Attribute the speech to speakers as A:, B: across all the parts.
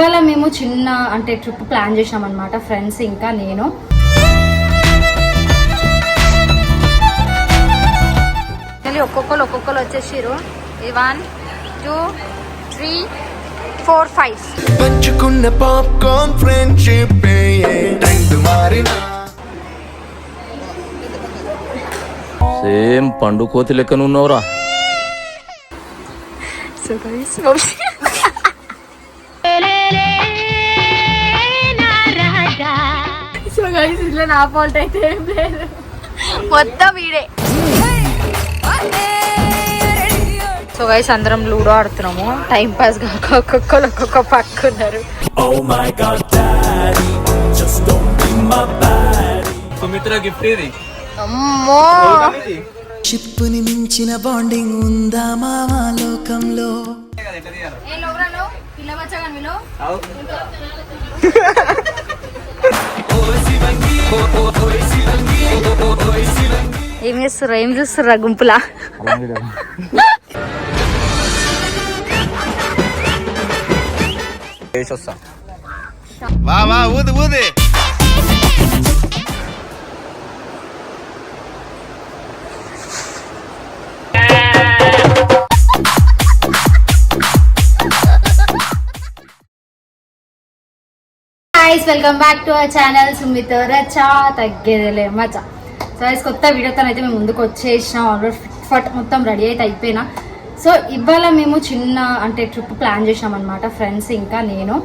A: ఇవాళ మేము చిన్న అంటే ట్రిప్ ప్లాన్ చేసినాం అనమాట ఫ్రెండ్స్ ఇంకా నేను. ఒక్కొక్కరు ఒక్కొక్కరు వచ్చేసిరు one two three four five.
B: పంచుకున్న పాప్కార్న్ ఫ్రెండ్షిప్ టైం మారినా.
C: సేమ్ పండు కోతి లెక్కన ఉన్నావురా
A: సో గైస్ ఇట్లా నా ఫాల్ట్ అయితే ఏం లేదు. మొత్తం వీడే సో గైస్ అందరం లూడో ఆడుతున్నాము. టైం పాస్ కాక ఒక్కొక్కరు ఒక్కొక్క పక్క ఉన్నారు.
D: సుమిత్ర గిఫ్ట్ ఇది.
A: అమ్మో!
E: షిప్పుని మించిన బాండింగ్ ఉందా మావా లోకంలో?
A: ఏ లోబ్రాలో పిల్ల బచ్చగా మీలో ఏం చేస్తుర్రా? ఏం చూస్తుర్రా గుంపులా?
D: వేసి వస్తా
B: వా వా ఊది ఊది.
A: Welcome back to our channel. Sumit రచా తగ్గేదేలే మచా సో గైస్ కొత్త వీడియోతో అయితే మేము ముందుకు వచ్చేసినాం. ఆల్రెడీ ఫిట్ ఫట్ మొత్తం రెడీ అయితే అయిపోయినా. సో ఇవాళ మేము చిన్న అంటే ట్రిప్ ప్లాన్ చేసినాం అనమాట ఫ్రెండ్స్ ఇంకా నేను.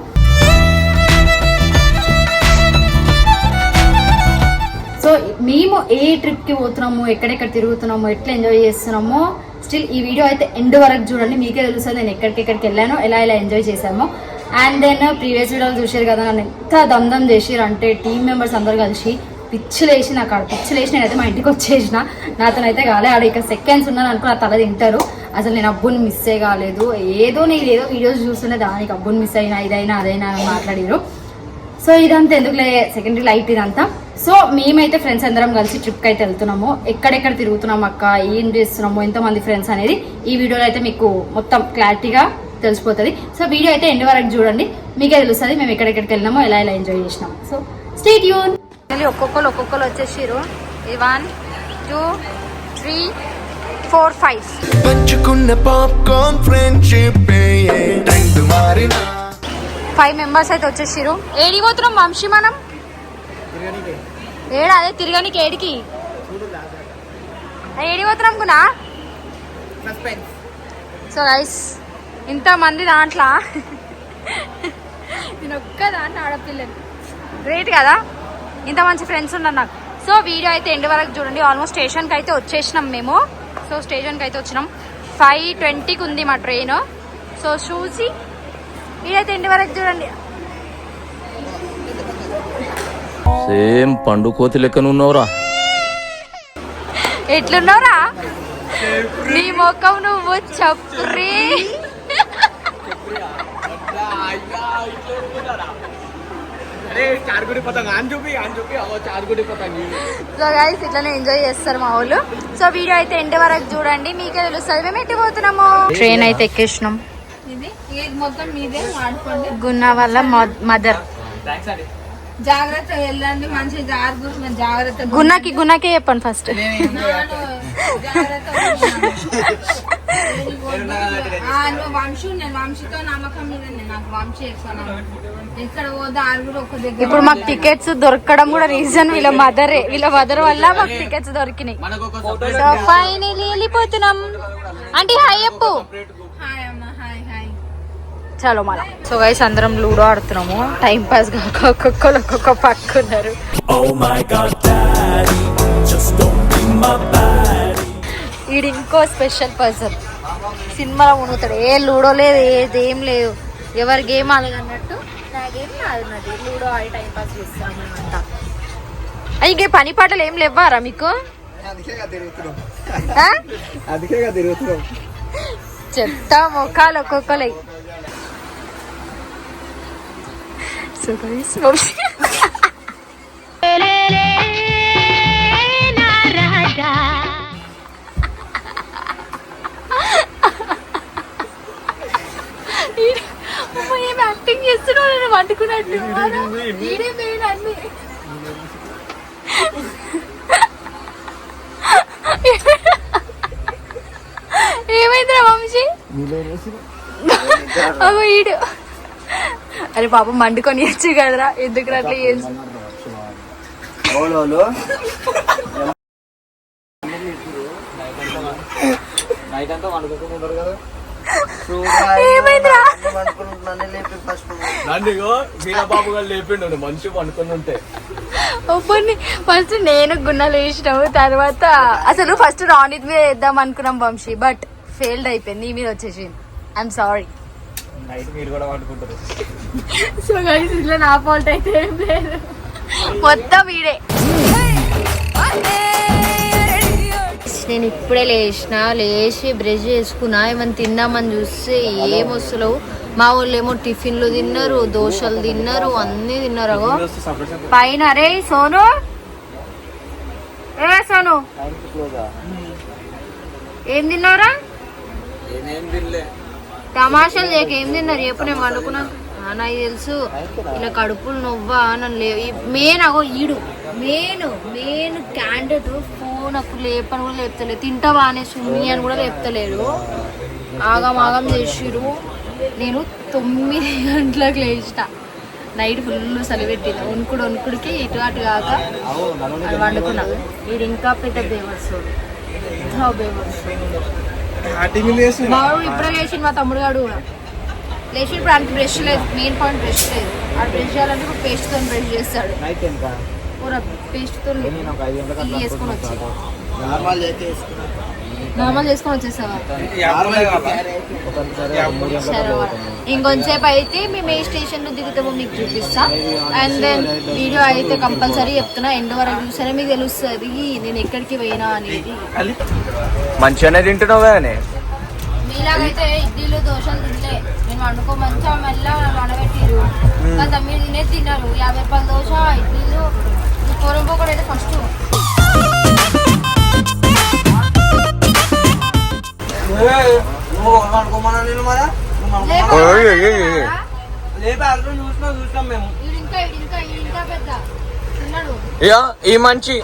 A: సో మేము ఏ ట్రిప్కి పోతున్నాము ఎక్కడెక్కడ తిరుగుతున్నాము ఎట్లా ఎంజాయ్ చేస్తున్నామో స్టిల్ ఈ వీడియో అయితే ఎండ్ వరకు చూడండి. మీకే తెలుస్తుంది నేను ఎక్కడికెక్కడికి వెళ్ళానో ఎలా ఎలా ఎంజాయ్ చేశామో. అండ్ దెన్ ప్రీవియస్ వీడియోలు చూసారు కదా నన్ను ఎంత దమ్దం చేసిరు అంటే టీం మెంబర్స్ అందరు కలిసి పిచ్చులేసి నాకు ఆడ పిచ్చులేసి నేనైతే మా ఇంటికి వచ్చేసిన. నాతోనైతే కాలే ఆడ ఇక సెకండ్స్ ఉన్నాను అనుకో నా తల తింటారు. అసలు నేను అబ్బుని మిస్ మిస్సే కాలేదు. ఏదో నేను ఏదో వీడియోస్ చూస్తుంటే దానికి అబ్బుని మిస్ అయినా ఇదైనా అదైనా అని మాట్లాడారు సో ఇదంతా ఎందుకులే సెకండరీ లైట్ ఇదంతా. సో మేమైతే ఫ్రెండ్స్ అందరం కలిసి ట్రిప్కి అయితే వెళ్తున్నాము. ఎక్కడెక్కడ తిరుగుతున్నాం అక్క ఏం చేస్తున్నాము ఎంతమంది ఫ్రెండ్స్ అనేది ఈ వీడియోలో అయితే మీకు మొత్తం క్లారిటీగా తెలిసిపోతుంది. సో వీడియో అయితే ఎండ్ వరకు చూడండి. మీకే తెలుస్తుంది మేము ఎక్కడెక్కడికి వెళ్ళినామో ఎలా ఎలా ఎంజాయ్ చేసినాం. సో స్టేట్ యూన్ ఒక్కొక్కరు ఒక్కొక్కరు వచ్చేసిరు one two three four five.
B: పంచుకున్న పాప్కార్న్ ఫ్రెండ్షిప్ టైం మారినా.
A: ఫైవ్ మెంబర్స్ అయితే వచ్చేసిరు ఏడికి పోతున్నాం వంశీ మనం? ఏడా అదే తిరగనికి ఏడికి? ఏడికి పోతున్నాం గునా సో గైస్ ఇంతమంది దాంట్లో? నేను ఒక్క దాంట్లో ఆడపిల్లని. గ్రేట్ కదా? ఇంత మంచి ఫ్రెండ్స్ ఉన్నారు నాకు. సో వీడియో అయితే ఎండ్ వరకు చూడండి. ఆల్మోస్ట్ స్టేషన్కి అయితే వచ్చేసినాం మేము. సో స్టేషన్కి అయితే వచ్చినాం. ఫైవ్ ట్వంటీకి ఉంది మా ట్రైన్ సో చూసి వీడైతే ఎండ్ వరకు చూడండి.
C: సేమ్ పండు కోతి లెక్కన ఉన్నావురా.
A: ఎట్లున్నావురా? నీ ముఖం నువ్వు చప్రీ
D: అరే చారుగుడి పతంగ అని చూపి అని చూపి అవో చారుగుడి పతంగ
A: సో గైస్ ఇట్లానే ఎంజాయ్ చేస్తారు మా వాళ్ళు సో వీడియో అయితే ఎండ్ వరకు చూడండి మీకే తెలుస్తుంది మేము ఎట్టి పోతున్నాము? ట్రైన్ అయితే ఎక్కేసినాం.
F: ఇది ఇది మొత్తం మీదే వాడుకోండి.
A: గున్న వాళ్ళ మదర్.
F: జాగ్రత్త వెళ్ళండి మంచి జాగ్రత్త జాగ్రత్త.
A: గున్నకి గున్నకే చెప్పండి ఫస్ట్
F: నువ్వు వంశీ నేను వంశీతో నమ్మకం మీద నాకు వంశీ ఎక్కువ. ఎక్కడ ఆరుగురు ఒక దగ్గర
A: ఇప్పుడు మాకు టికెట్స్ దొరకడం కూడా రీజన్ వీళ్ళ మదరే వీళ్ళ మదర్ వల్ల మాకు టికెట్స్ దొరికినాయి. సో ఫైనలీ వెళ్ళిపోతున్నాం. అంటే హాయ్ చెప్పు.
F: హాయ్ అమ్మ హాయ్ హాయ్
A: చలో మళ్ళా సో గైస్ అందరం లూడో ఆడుతున్నాము. టైం పాస్ కాక ఒక్కొక్కరు ఒక్కొక్క పక్క ఉన్నారు. ఈడు ఇంకో స్పెషల్ పర్సన్ సినిమాలో మునుగుతాడు ఏ లూడో లేదు ఏది ఏం లేదు ఎవరి గేమ్ ఆడదు అన్నట్టు నా గేమ్ నాది. లూడో ఆడి టైం పాస్ చేస్తాను అంతా ఇంకే పని పాటలు ఏం లేవారా మీకు? చెప్తా ముఖాలు ఒక్కొక్కలై. సో యాక్టింగ్ చేస్తున్నాడు వండుకున్నట్టు వీడే మెయిన్ అన్ని. ఏమైందిరా వంశీ? ఈడు. అరే పాపం మండుకొని వచ్చి కదరా ఎందుకు అట్లా చేసి?
D: నైట్ వీరబాబు గారు లేపిండు ఉంటే.
A: ఒప్పని ఫస్ట్ నేను గున్నలు వేసినాము తర్వాత అసలు ఫస్ట్ రాణిత్ మీద వేద్దాం అనుకున్నాం వంశీ బట్ ఫెయిల్డ్ అయిపోయింది నీ మీద వచ్చేసింది. ఐఎమ్ సారీ
D: నైట్ మీరు కూడా వండుకుంటారు
A: సో గైస్ ఇట్లా నా ఫాల్ట్ అయితే ఏం లేదు. మొత్తం వీడే నేను ఇప్పుడే లేచిన లేచి బ్రష్ చేసుకున్నా ఏమైనా తిందామని చూస్తే ఏం వస్తలేవు. మా వాళ్ళు ఏమో టిఫిన్లు తిన్నారు దోశలు తిన్నారు అన్నీ తిన్నారు అగో. పైన రే సోను. ఏ సోను? ఏం తిన్నారా తమాషాలు లేక ఏం తిన్నారు? చెప్పు నేను వండుకున్నాను ఆ, నాకు తెలుసు. ఇలా కడుపులు నొవ్వా నన్ను లే మెయిన్ అగో ఈడు. మెయిన్ మెయిన్ క్యాండిడేట్ ఫోన్ అప్పుడు లేపని కూడా లేపుతలేదు. తింటావా అనే సుమ్మి అని కూడా లేపుతలేడు ఆగం ఆగం చేసిరు నేను తొమ్మిది గంటలకు లేచిన. నైట్ ఫుల్ సలిపెట్టింది వణుకుడు వణుకుడికి ఇటు అటు కాక అది వండుకున్నా. వీడు ఇంకా పెద్ద బేవర్సోడు. ఇంకా బేవర్సోడు. బాబు ఇప్పుడే లేచిండు మా తమ్ముడు గాడు కూడా. లేచి ఇప్పుడు ఆయనకి బ్రష్ లేదు. మెయిన్ పాయింట్ బ్రష్ లేదు. ఆ బ్రష్ చేయాలంటే ఇప్పుడు పేస్ట్తో బ్రష్ చేస్తాడు.
D: నైట్ ఎంత?
A: పూర పేస్ట్తో
D: నేను ఒక ఐదు గంటలకు
A: ఇల్లు చేసుకొని వచ్చి
E: నార్మల్
A: చేసుకొని వచ్చేసావా? అయితే మేము ఏ స్టేషన్లో దిగుతామో మీకు చూపిస్తా. అండ్ దెన్ వీడియో అయితే కంపల్సరీ చెప్తున్నా. ఎండ్ వరకు చూసానే మీకు తెలుస్తుంది నేను ఎక్కడికి పోయినా అనేది.
D: మంచిగానే తింటున్నావు కానీ
A: మీలాగైతే ఇడ్లీలు దోశలు తినలే నేను వండుకో మంచిగా మెల్ల వడబెట్టిరు కదా మీరు తినే తిన్నారు. యాభై రూపాయల దోశ ఇడ్లీలు పొరంపో కూడా అయితే ఫస్ట్
D: నువ్వు నేను మరా ఈ మంచి.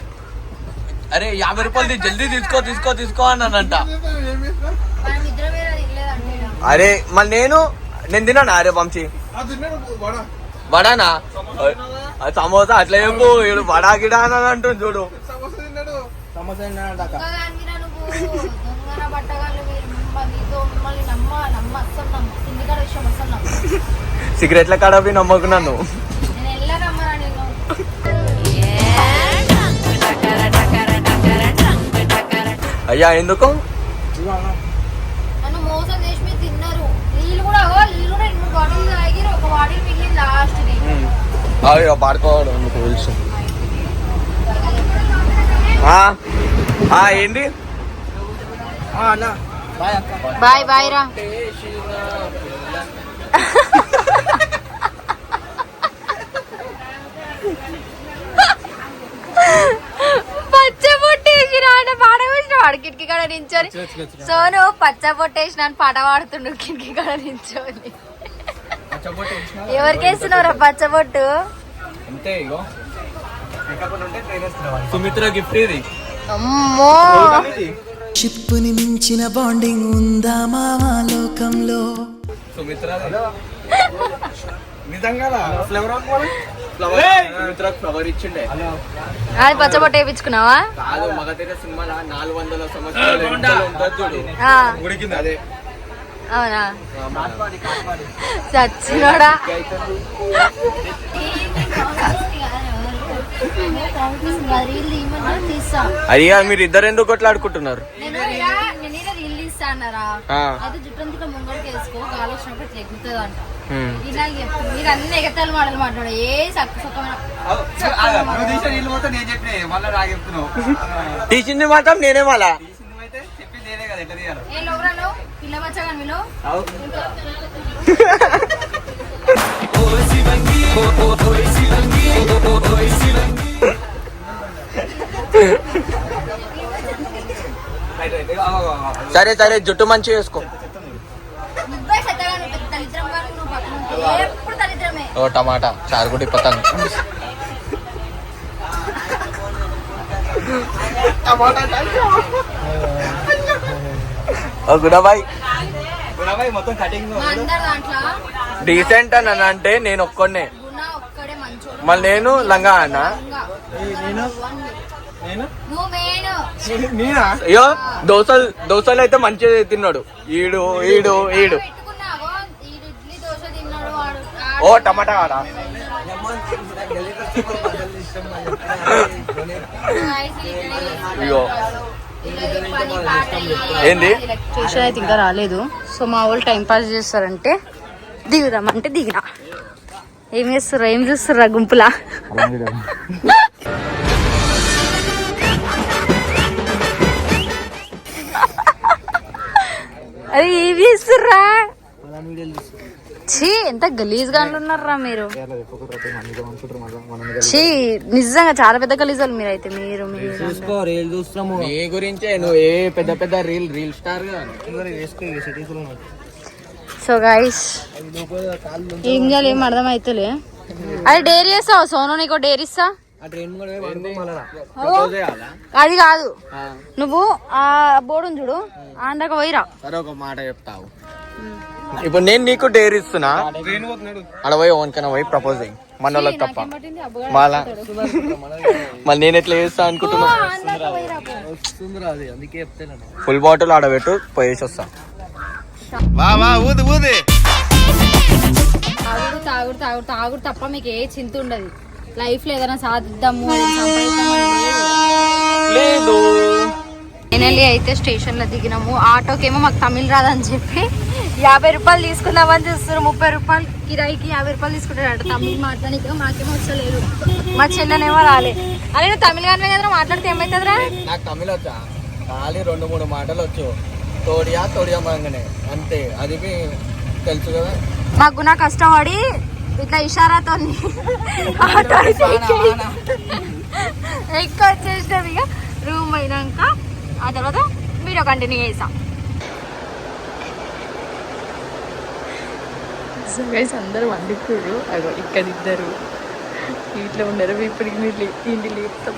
D: అరే యాభై రూపాయలు జల్దీ తీసుకో తీసుకో తీసుకో అన్నానంట. అరే మళ్ళీ నేను నేను తిన్నాను? అరే వంశీ. వడానా? సమోసా అట్లా చెప్పు. ఈడు వడా గిడా అని అంటుంది చూడు. సమోసా
A: నమ్మ
D: సిగరెట్ల నమ్మకున్నాను అయ్యా ఎందుకు?
A: కూడా మిగిలింది లాస్ట్ ది
D: అయ్యో పడుకోవడం ఎందుకు తెలుసు ఆ, ఏంటి
A: బాయ్ బాయ్ రా. వాడు కిటికీ కాడ నించొని. సోను పచ్చ పొట్టేసిన అని పాట పాడుతుండు కిటికీ కాడ నించొని. ఎవరికి వేస్తున్నారా పచ్చ పొట్టు
D: సుమిత్ర గిఫ్ట్ ఇది.
A: అమ్మో.
E: షిప్పుని మించిన బాండింగ్ ఉందా మావా లోకంలో?
D: సుమిత్ర? నిజంగా ఫ్లవర్ ఫ్లవర్ సుమిత్ర ఫ్లవర్ ఇచ్చిండే.
A: అది పచ్చ పొట్టు వేయించుకున్నావా
D: కాదు మగతీర నాలుగు వందల సంవత్సరాలు అదే.
A: అవునా? చచ్చినోడా
D: అయ్యా మీరు ఇద్దరు ఎందుకు కొట్లాడుకుంటున్నారు?
A: నేను ఇలా- నేను ఇలా రీల్
D: సరే సరే జుట్టు మంచిగా వేసుకో. ఓ టమాటా. చారు కూడా ఇప్పతాను.
A: దాంట్లో
D: డీసెంట్ అని అంటే నేను ఒక్కనే
A: గుణ ఒక్కడే మంచోడు.
D: మళ్ళీ నేను లంగా అన్న? అయ్యో దోశలు దోశలు అయితే మంచిగా తిన్నాడు. ఈడు ఈడు ఈడు. ఓ టమాటా కాడా అయ్యో. ఏంది?
A: స్టేషన్ అయితే ఇంకా రాలేదు. సో మా వాళ్ళు టైం పాస్ చేస్తారంటే దిగుదామంటే దిగిన. ఏం చేస్తుర్రా? ఏం చూస్తుర్రా గుంపులా. చేస్తుర్రా ఛీ ఎంత గలీజ్గా ఉన్నారా మీరు ఛీ నిజంగా చాలా పెద్ద గలీజ్ వాళ్ళు మీరైతే మీరు మీరు
D: నీ గురించే నువ్వు ఏ పెద్ద పెద్ద రీల్ రీల్ స్టార్గా?
A: సో గైస్ ఏం చేయాలి ఏం అర్థం అవుతలే అది డైరీ ఇస్తావు సోను నీకు డైరీ ఇస్తా? అది కాదు. నువ్వు ఆ బోర్డు చూడు ఆందాక పోయిరా.
D: సరే ఒక మాట చెప్తావు. ఇప్పుడు నేను నీకు డేర్ ఇస్తున్నా. అక్కడ పోయి ఓన్ కన్నా పోయి ప్రపోజ్ అయ్యి మన వాళ్ళకి తప్ప. మళ్ళా మళ్ళీ నేను ఎట్లా చేస్తా అనుకుంటున్నా? ఫుల్ బాటిల్ ఆడబెట్టు పోయేసి వస్తా.
B: వా వా ఊది ఊది.
A: తాగుడు తాగుడు తాగుడు తాగుడు తప్ప మీకు ఏ చింత ఉండదు. లైఫ్లో ఏదైనా సాధిద్దాము లేదు. ఫైనల్లీ అయితే స్టేషన్లో దిగినాము. ఆటోకేమో మాకు తమిళ రాదని చెప్పి యాభై రూపాయలు తీసుకుందామని చూస్తున్నారు. ముప్పై రూపాయలు కిరాయికి యాభై రూపాయలు తీసుకుంటాడు తమిళ మాట్లాడితే మాకేమో వచ్చలేదు మా చెల్లెనేమో రాలే. అరే నువ్వు తమిళ గానే కదా మాట్లాడితే ఏమవుతుందిరా
D: నాకు తమిళ వచ్చా? ఖాళీ రెండు మూడు మాటలు వచ్చు. తోడియా తోడియా మంగనే. అంతే. అది తెలుసు కదా?
A: మాకు నా కష్టపడి ఇట్లా ఇషారాతో ఆటో ఎక్కువ వచ్చేసినాం ఇక. రూమ్ అయినాక ఆ తర్వాత వీడియో కంటిన్యూ చేసాం
G: సో గైస్ అందరూ వండుకోరు అగో ఇక్కడ ఇద్దరు. ఇంట్లో ఉన్నారు ఇప్పుడు మీరు ఇంటి లేపుతాం.